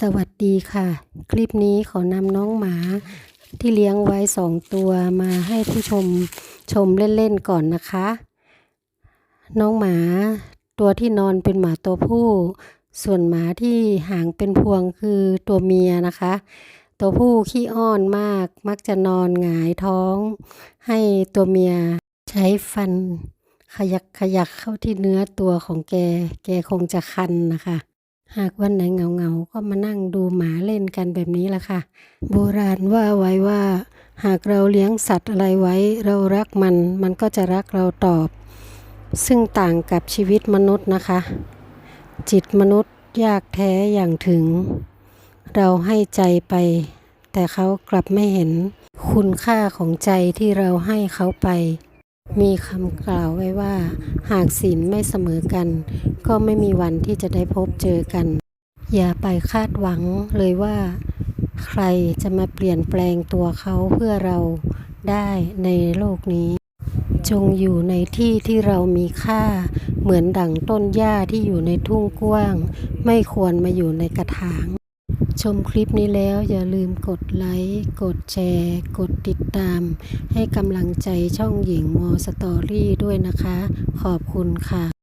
สวัสดีค่ะ คลิปนี้ขอนำน้องหมาที่เลี้ยงไว้สองตัวมาให้ผู้ชมชมเล่นๆก่อนนะคะ น้องหมาตัวที่นอนเป็นหมาตัวผู้ ส่วนหมาที่หางเป็นพวงคือตัวเมียนะคะ ตัวผู้ขี้อ้อนมากมักจะนอนหงายท้อง ให้ตัวเมียใช้ฟันขยักขยักเข้าที่เนื้อตัวของแก แกคงจะคันนะคะ หากวันไหนเหงาๆก็มานั่งดูหมาเล่นกันแบบนี้ละค่ะ โบราณว่าไว้ว่า หากเราเลี้ยงสัตว์อะไรไว้ เรารักมัน มันก็จะรักเราตอบ ซึ่งต่างกับชีวิตมนุษย์นะคะ จิตมนุษย์ยากแท้อย่างถึง เราให้ใจไป แต่เขากลับไม่เห็นคุณค่าของใจที่เราให้เขาไป มีคำกล่าวไว้ว่า หากศีลไม่เสมอกัน ก็ไม่มีวันที่จะได้พบเจอกัน อย่าไปคาดหวังเลยว่า ใครจะมาเปลี่ยนแปลงตัวเขาเพื่อเราได้ในโลกนี้ จงอยู่ในที่ที่เรามีค่า เหมือนดั่งต้นหญ้าที่อยู่ในทุ่งกว้าง ไม่ควรมาอยู่ในกระถาง ชมคลิปนี้แล้วอย่าลืมกดไลค์ กดแชร์ กดติดตาม ให้กำลังใจช่องหญิงมอสตอรี่ด้วยนะคะ ขอบคุณค่ะ